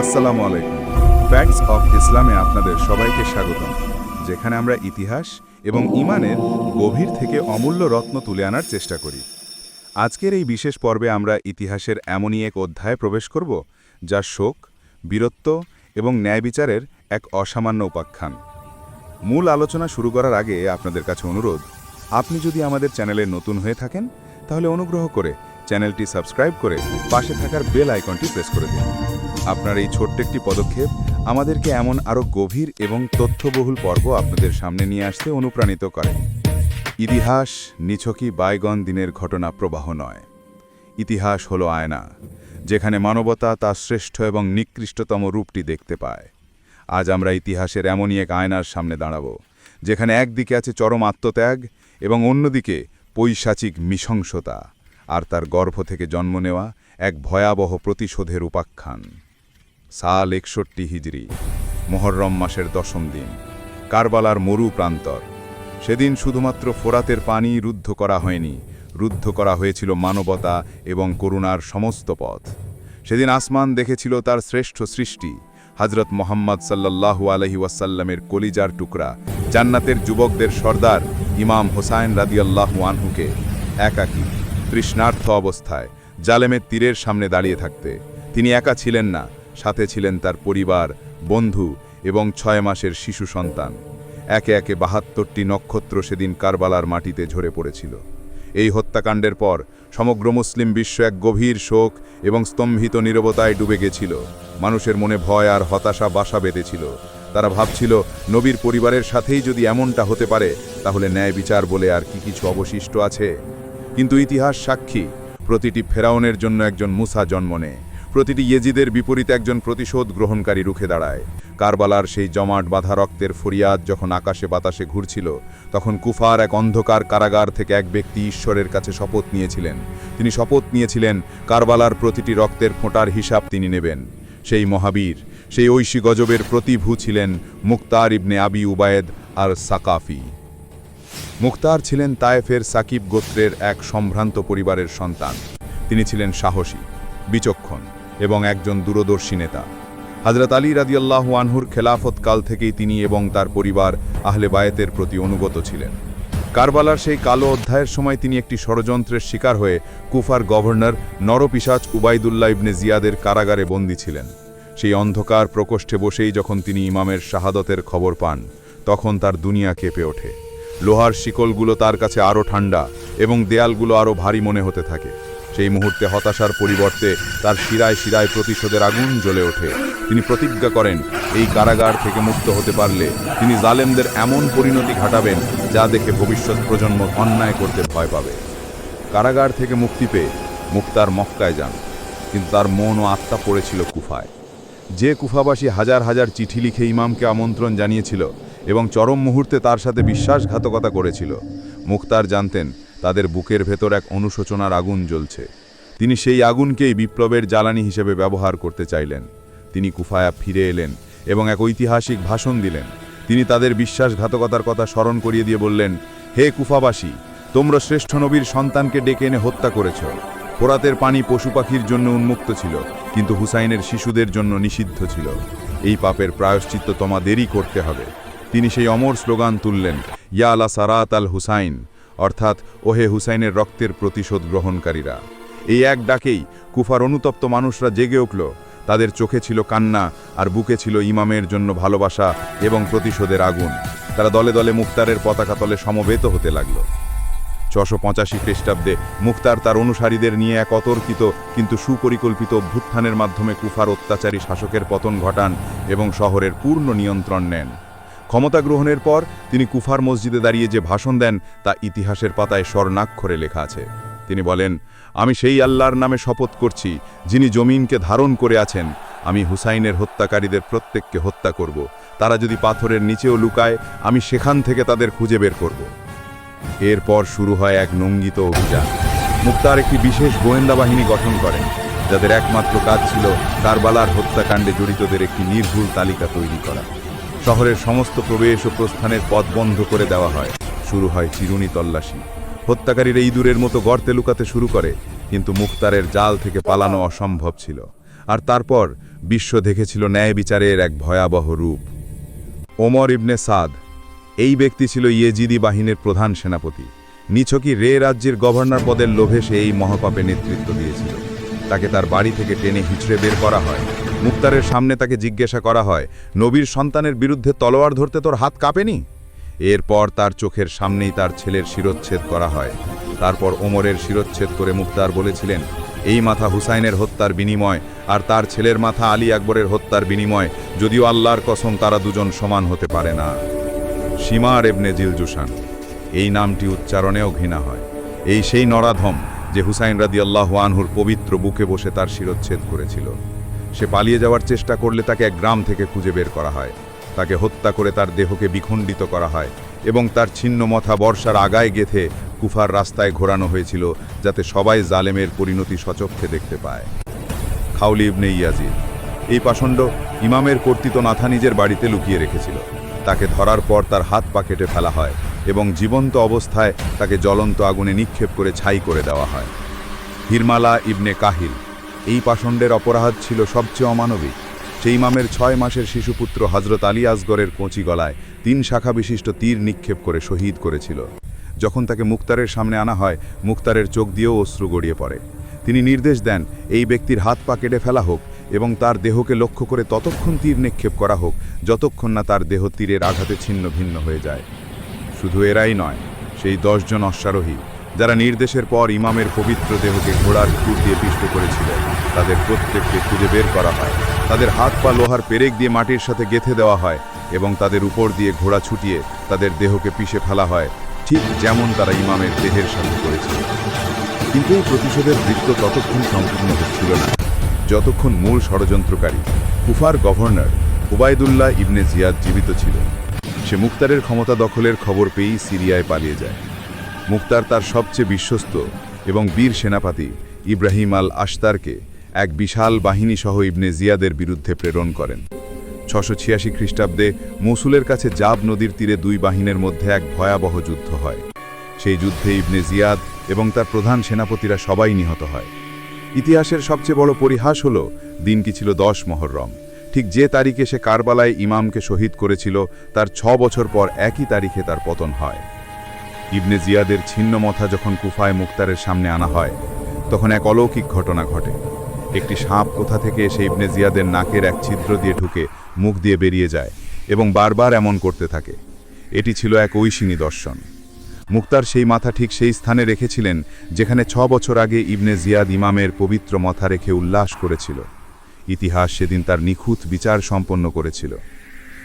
আসসালামু আলাইকুম। Facts of ইসলামে আপনাদের সবাইকে স্বাগতম। যেখানে আমরা ইতিহাস এবং ইমানের গভীর থেকে অমূল্য রত্ন তুলে আনার চেষ্টা করি। আজকের এই বিশেষ পর্বে আমরা ইতিহাসের এমনই এক অধ্যায়ে প্রবেশ করব, যা শোক, বীরত্ব এবং ন্যায় বিচারের এক অসামান্য উপাখ্যান। মূল আলোচনা শুরু করার আগে আপনাদের কাছে অনুরোধ, আপনি যদি আমাদের চ্যানেলে নতুন হয়ে থাকেন, তাহলে অনুগ্রহ করে চ্যানেলটি সাবস্ক্রাইব করে পাশে থাকার বেল আইকনটি প্রেস করে দিন। আপনার এই ছোট্ট একটি পদক্ষেপ আমাদেরকে এমন আরও গভীর এবং তথ্যবহুল পর্ব আপনাদের সামনে নিয়ে আসতে অনুপ্রাণিত করে। ইতিহাস নিছকই বাইগন দিনের ঘটনা প্রবাহ নয়। ইতিহাস হলো আয়না, যেখানে মানবতা তার শ্রেষ্ঠ এবং নিকৃষ্টতম রূপটি দেখতে পায়। আজ আমরা ইতিহাসের এমনই এক আয়নার সামনে দাঁড়াব, যেখানে একদিকে আছে চরম আত্মত্যাগ এবং অন্যদিকে পৈশাচিক মিশংসতা, আর তার গর্ভ থেকে জন্ম নেওয়া এক ভয়াবহ প্রতিশোধের উপাখ্যান। সাল একষট্টি হিজড়ি মোহররম মাসের দশম দিন, কারবালার মরু প্রান্তর। সেদিন শুধুমাত্র ফোরাতের পানি রুদ্ধ করা হয়নি, রুদ্ধ করা হয়েছিল মানবতা এবং করুণার সমস্ত পথ। সেদিন আসমান দেখেছিল তার শ্রেষ্ঠ সৃষ্টি হজরত মোহাম্মদ সাল্লাল্লাহু আলহি ওয়াসাল্লামের কলিজার টুকরা, জান্নাতের যুবকদের সর্দার ইমাম হোসাইন রাদিয়াল্লাহু আনহুকে একাকী, তৃষ্ণার্থ অবস্থায়, জালেমের তীরের সামনে দাঁড়িয়ে থাকতে। তিনি একা ছিলেন না সাথে ছিলেন তার পরিবার, বন্ধু এবং ছয় মাসের শিশু সন্তান। একে একে বাহাত্তরটি নক্ষত্র সেদিন কারবালার মাটিতে ঝরে পড়েছিল। এই হত্যাকাণ্ডের পর সমগ্র মুসলিম বিশ্ব এক গভীর শোক এবং স্তম্ভিত নীরবতায় ডুবে গেছিল। মানুষের মনে ভয় আর হতাশা বাসা বেঁধেছিল। তারা ভাবছিল, নবীর পরিবারের সাথেই যদি এমনটা হতে পারে, তাহলে ন্যায় বিচার বলে আর কি কিছু অবশিষ্ট আছে? কিন্তু ইতিহাস সাক্ষী, প্রতিটি ফেরাউনের জন্য একজন মুসা জন্ম নেয়। প্রতিটি ইয়েজিদের বিপরীতে একজন প্রতিশোধ গ্রহণকারী রুখে দাঁড়ায়। কারবালার সেই জমাট বাঁধা রক্তের ফরিয়াদ যখন আকাশে বাতাসে ঘুরছিল, তখন কুফার এক অন্ধকার কারাগার থেকে এক ব্যক্তি ঈশ্বরের কাছে শপথ নিয়েছিলেন। তিনি শপথ নিয়েছিলেন, কারবালার প্রতিটি রক্তের ফোঁটার হিসাব তিনি নেবেন। সেই মহাবীর, সেই ঐশী গজবের প্রতিভূ ছিলেন মুক্তার ইবনে আবি উবায়েদ আর সাকাফি মুক্তার ছিলেন তায়েফের সাকিব গোত্রের এক সম্ভ্রান্ত পরিবারের সন্তান। তিনি ছিলেন সাহসী, বিচক্ষণ। এবং একজন দূরদর্শী নেতা। হজরত আলী রাদিয়াল্লাহু আনহুর খেলাফত কাল থেকেই তিনি এবং তার পরিবার আহলে বায়েতের প্রতি অনুগত ছিলেন। কারবালার সেই কালো অধ্যায়ের সময় তিনি একটি ষড়যন্ত্রের শিকার হয়ে কুফার গভর্নর নরপিসাচ উবাইদুল্লাহ ইবনে জিয়াদের কারাগারে বন্দী ছিলেন। সেই অন্ধকার প্রকোষ্ঠে বসেই যখন তিনি ইমামের শাহাদতের খবর পান, তখন তার দুনিয়া কেঁপে ওঠে। লোহার শিকলগুলো তার কাছে আরও ঠান্ডা এবং দেয়ালগুলো আরও ভারী মনে হতে থাকে। সেই মুহূর্তে হতাশার পরিবর্তে তার শিরায় শিরায় প্রতিশোধের আগুন জ্বলে ওঠে। তিনি প্রতিজ্ঞা করেন, এই কারাগার থেকে মুক্ত হতে পারলে তিনি জালেমদের এমন পরিণতি ঘটাবেন যা দেখে ভবিষ্যৎ প্রজন্ম অন্যায় করতে ভয় পাবে। কারাগার থেকে মুক্তি পেয়ে মুক্তার মক্কায় যান, কিন্তু তার মন ও আত্মা পড়েছিল কুফায়। যে কুফাবাসী হাজার হাজার চিঠি লিখে ইমামকে আমন্ত্রণ জানিয়েছিল এবং চরম মুহূর্তে তার সাথে বিশ্বাসঘাতকতা করেছিল, মুক্তার জানতেন তাদের বুকের ভেতর এক অনুশোচনার আগুন জ্বলছে। তিনি সেই আগুনকেই বিপ্লবের জ্বালানি হিসেবে ব্যবহার করতে চাইলেন। তিনি কুফায়া ফিরে এলেন এবং এক ঐতিহাসিক ভাষণ দিলেন। তিনি তাদের বিশ্বাসঘাতকতার কথা স্মরণ করিয়ে দিয়ে বললেন, হে কুফাবাসী, তোমরা শ্রেষ্ঠ নবীর সন্তানকে ডেকে এনে হত্যা করেছ। ফোরাতের পানি পশু পাখির জন্য উন্মুক্ত ছিল, কিন্তু হুসাইনের শিশুদের জন্য নিষিদ্ধ ছিল। এই পাপের প্রায়শ্চিত্ত তোমাদেরই করতে হবে। তিনি সেই অমর স্লোগান তুললেন, ইয়া আলা সারাত আল হুসাইন অর্থাৎ ওহে হুসাইনের রক্তের প্রতিশোধ গ্রহণকারীরা। এই এক ডাকেই কুফার অনুতপ্ত মানুষরা জেগে উঠল। তাদের চোখে ছিল কান্না আর বুকে ছিল ইমামের জন্য ভালোবাসা এবং প্রতিশোধের আগুন। তারা দলে দলে মুক্তারের পতাকা তলে সমবেত হতে লাগল। ছশো পঁচাশি খ্রিস্টাব্দে মুক্তার তার অনুসারীদের নিয়ে এক অতর্কিত কিন্তু সুপরিকল্পিত অভ্যুত্থানের মাধ্যমে কুফার অত্যাচারী শাসকের পতন ঘটান এবং শহরের পূর্ণ নিয়ন্ত্রণ নেন। ক্ষমতা গ্রহণের পর তিনি কুফার মসজিদে দাঁড়িয়ে যে ভাষণ দেন তা ইতিহাসের পাতায় স্বর্ণাক্ষরে লেখা আছে। তিনি বলেন, আমি সেই আল্লাহর নামে শপথ করছি, যিনি জমিনকে ধারণ করে আছেন। আমি হুসাইনের হত্যাকারীদের প্রত্যেককে হত্যা করব। তারা যদি পাথরের নিচেও লুকায়, আমি সেখান থেকে তাদের খুঁজে বের করব। এরপর শুরু হয় এক নঙ্গিত অভিযান। মুক্তার একটি বিশেষ গোয়েন্দা বাহিনী গঠন করেন, যাদের একমাত্র কাজ ছিল কারবালার হত্যাকাণ্ডে জড়িতদের একটি নির্ভুল তালিকা তৈরি করা। শহরের সমস্ত প্রবেশ ও প্রস্থানের পথ বন্ধ করে দেওয়া হয়। শুরু হয় চিরুনি তল্লাশি। হত্যাকারীরা ইঁদুরের মতো গর্তে লুকাতে শুরু করে, কিন্তু মুক্তারের জাল থেকে পালানো অসম্ভব ছিল। আর তারপর বিশ্ব দেখেছিল ন্যায় বিচারের এক ভয়াবহ রূপ। ওমর ইবনে সাদ, এই ব্যক্তি ছিল ইয়েজিদি বাহিনীর প্রধান সেনাপতি। নিছকি রে রাজ্যের গভর্নর পদের লোভে সে এই মহাপাপে নেতৃত্ব দিয়েছিল। তাকে তার বাড়ি থেকে টেনে হিচড়ে বের করা হয়। মুক্তারের সামনে তাকে জিজ্ঞাসা করা হয়, নবীর সন্তানের বিরুদ্ধে তলোয়ার ধরতে তোর হাত কাঁপেনি? এরপর তার চোখের সামনেই তার ছেলের শিরোচ্ছেদ করা হয়। তারপর ওমরের শিরোচ্ছেদ করে মুক্তার বলেছিলেন, এই মাথা হুসাইনের হত্যার বিনিময় আর তার ছেলের মাথা আলী আকবরের হত্যার বিনিময়, যদিও আল্লাহর কসম তারা দুজন সমান হতে পারে না। সীমার এবনে জিলজুসান, এই নামটি উচ্চারণেও ঘৃণা হয়। এই সেই নরাধম যে হুসাইন রাদি আল্লাহ আনহুর পবিত্র বুকে বসে তার শিরচ্ছেদ করেছিল। সে পালিয়ে যাওয়ার চেষ্টা করলে তাকে এক গ্রাম থেকে খুঁজে বের করা হয়। তাকে হত্যা করে তার দেহকে বিখণ্ডিত করা হয় এবং তার ছিন্ন মথা বর্ষার আগায় গেথে কুফার রাস্তায় ঘোরানো হয়েছিল যাতে সবাই জালেমের পরিণতি সচক্ষে দেখতে পায়। খাউলি ইবনে ইয়াজিদ এই পাষণ্ড ইমামের কর্তৃত নাথা নিজের বাড়িতে লুকিয়ে রেখেছিল। তাকে ধরার পর তার হাত পা কেটে ফেলা হয় এবং জীবন্ত অবস্থায় তাকে জ্বলন্ত আগুনে নিক্ষেপ করে ছাই করে দেওয়া হয়। হিরমালা ইবনে কাহিল এই পাষণ্ডের অপরাধ ছিল সবচেয়ে অমানবিক। সেই ইমামের ছয় মাসের শিশুপুত্র হজরত আলী আসগরের কোঁচি গলায় তিন শাখা বিশিষ্ট তীর নিক্ষেপ করে শহীদ করেছিল। যখন তাকে মুক্তারের সামনে আনা হয়, মুক্তারের চোখ দিয়েও অশ্রু গড়িয়ে পড়ে। তিনি নির্দেশ দেন, এই ব্যক্তির হাত পা কেটে ফেলা হোক এবং তার দেহকে লক্ষ্য করে ততক্ষণ তীর নিক্ষেপ করা হোক, যতক্ষণ না তার দেহ তীরের আঘাতে ছিন্ন ভিন্ন হয়ে যায়। শুধু এরাই নয়, সেই দশজন অশ্বারোহী যারা নির্দেশের পর ইমামের পবিত্র দেহকে ঘোড়ার খুর দিয়ে পিষ্ট করেছিল তাদের প্রত্যেককে খুঁজে বের করা হয়। তাদের হাত পা লোহার পেরেক দিয়ে মাটির সাথে গেথে দেওয়া হয় এবং তাদের উপর দিয়ে ঘোড়া ছুটিয়ে তাদের দেহকে পিষে ফেলা হয়, ঠিক যেমন তারা ইমামের দেহের সাথে করেছিল। কিন্তু এই প্রতিশোধের বৃত্ত ততক্ষণ সম্পূর্ণ হচ্ছিল না। যতক্ষণ মূল ষড়যন্ত্রকারী, কুফার গভর্নর উবায়দুল্লাহ ইবনে জিয়াদ জীবিত ছিল, সে মুক্তারের ক্ষমতা দখলের খবর পেয়েই সিরিয়ায় পালিয়ে যায়। মুক্তার তার সবচেয়ে বিশ্বস্ত এবং বীর সেনাপতি ইব্রাহিম আল আশতারকে এক বিশাল বাহিনী সহ ইবনে জিয়াদের বিরুদ্ধে প্রেরণ করেন। ছশো ছিয়াশি খ্রিস্টাব্দে মসুলের কাছে জাব নদীর তীরে দুই বাহিনীর মধ্যে এক ভয়াবহ যুদ্ধ হয়। সেই যুদ্ধে ইবনে জিয়াদ এবং তার প্রধান সেনাপতিরা সবাই নিহত হয়। ইতিহাসের সবচেয়ে বড় পরিহাস হল দিনটি ছিল দশ মহরম ঠিক যে তারিখে সে কারবালায় ইমামকে শহীদ করেছিল, তার ছ বছর পর একই তারিখে তার পতন হয়। ইবনে জিয়াদের ছিন্ন মথা যখন কুফায় মুক্তারের সামনে আনা হয়, তখন এক অলৌকিক ঘটনা ঘটে। একটি সাপ কোথা থেকে এসে ইবনে জিয়াদের নাকের এক ছিদ্র দিয়ে ঢুকে মুখ দিয়ে বেরিয়ে যায় এবং বারবার এমন করতে থাকে। এটি ছিল এক ঐশিনী দর্শন। মুক্তার সেই মাথা ঠিক সেই স্থানে রেখেছিলেন, যেখানে ছ বছর আগে ইবনে জিয়াদ ইমামের পবিত্র মাথা রেখে উল্লাস করেছিল। ইতিহাস সেদিন তার নিখুঁত বিচার সম্পন্ন করেছিল।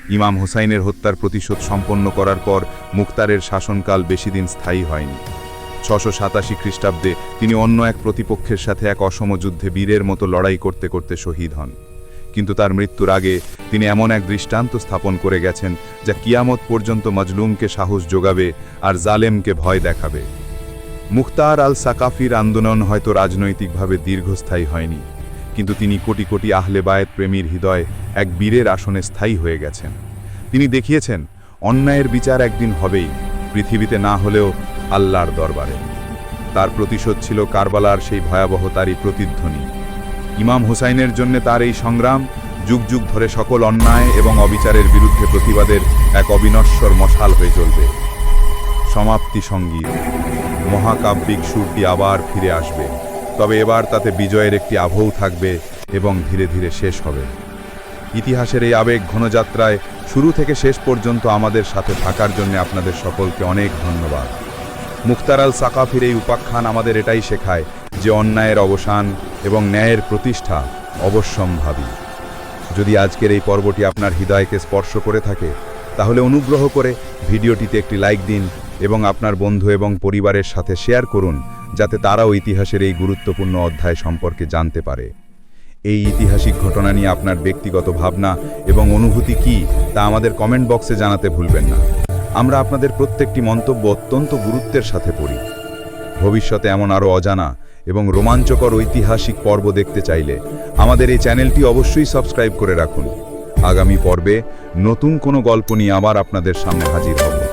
ইমাম হুসাইনের হত্যার প্রতিশোধ সম্পন্ন করার পর মুক্তারের শাসনকাল বেশি দিন স্থায়ী হয়নি। ছশো সাতাশি খ্রিস্টাব্দে তিনি অন্য এক প্রতিপক্ষের সাথে এক অসম যুদ্ধে বীরের মতো লড়াই করতে করতে শহীদ হন। কিন্তু তার মৃত্যুর আগে তিনি এমন এক দৃষ্টান্ত স্থাপন করে গেছেন যা কিয়ামত পর্যন্ত মজলুমকে সাহস যোগাবে আর জালেমকে ভয় দেখাবে। মুখতার আল সাকাফির আন্দোলন হয়তো রাজনৈতিকভাবে দীর্ঘস্থায়ী হয়নি। কিন্তু তিনি কোটি কোটি আহলে বায়েত প্রেমীর হৃদয় এক বীরের আসনে স্থায়ী হয়ে গেছেন। তিনি দেখিয়েছেন, অন্যায়ের বিচার একদিন হবেই, পৃথিবীতে না হলেও আল্লাহর দরবারে। তার প্রতিশোধ ছিল কারবালার সেই ভয়াবহতারই প্রতিধ্বনি। ইমাম হুসাইনের জন্য তার এই সংগ্রাম যুগ যুগ ধরে সকল অন্যায় এবং অবিচারের বিরুদ্ধে প্রতিবাদের এক অবিনশ্বর মশাল হয়ে চলবে। সমাপ্তি সংগীত। মহাকাব্যিক সুরটি আবার ফিরে আসবে। তবে এবার তাতে বিজয়ের একটি আবহও থাকবে এবং ধীরে ধীরে শেষ হবে। ইতিহাসের এই আবেগ ঘনযাত্রায় শুরু থেকে শেষ পর্যন্ত আমাদের সাথে থাকার জন্য আপনাদের সকলকে অনেক ধন্যবাদ। মুক্তার আল সাকাফির এই উপাখ্যান আমাদের এটাই শেখায় যে অন্যায়ের অবসান এবং ন্যায়ের প্রতিষ্ঠা অবশ্যম্ভাবী। যদি আজকের এই পর্বটি আপনার হৃদয়কে স্পর্শ করে থাকে, তাহলে অনুগ্রহ করে ভিডিওটিতে একটি লাইক দিন এবং আপনার বন্ধু এবং পরিবারের সাথে শেয়ার করুন, যাতে তারাও ইতিহাসের এই গুরুত্বপূর্ণ অধ্যায় সম্পর্কে জানতে পারে। এই ঐতিহাসিক ঘটনা নিয়ে আপনার ব্যক্তিগত ভাবনা এবং অনুভূতি কি, তা আমাদের কমেন্ট বক্সে জানাতে ভুলবেন না। আমরা আপনাদের প্রত্যেকটি মন্তব্য অত্যন্ত গুরুত্বের সাথে পড়ি। ভবিষ্যতে এমন আরও অজানা এবং রোমাঞ্চকর ঐতিহাসিক পর্ব দেখতে চাইলে আমাদের এই চ্যানেলটি অবশ্যই সাবস্ক্রাইব করে রাখুন। আগামী পর্বে নতুন কোনো গল্প নিয়ে আবার আপনাদের সামনে হাজির হব।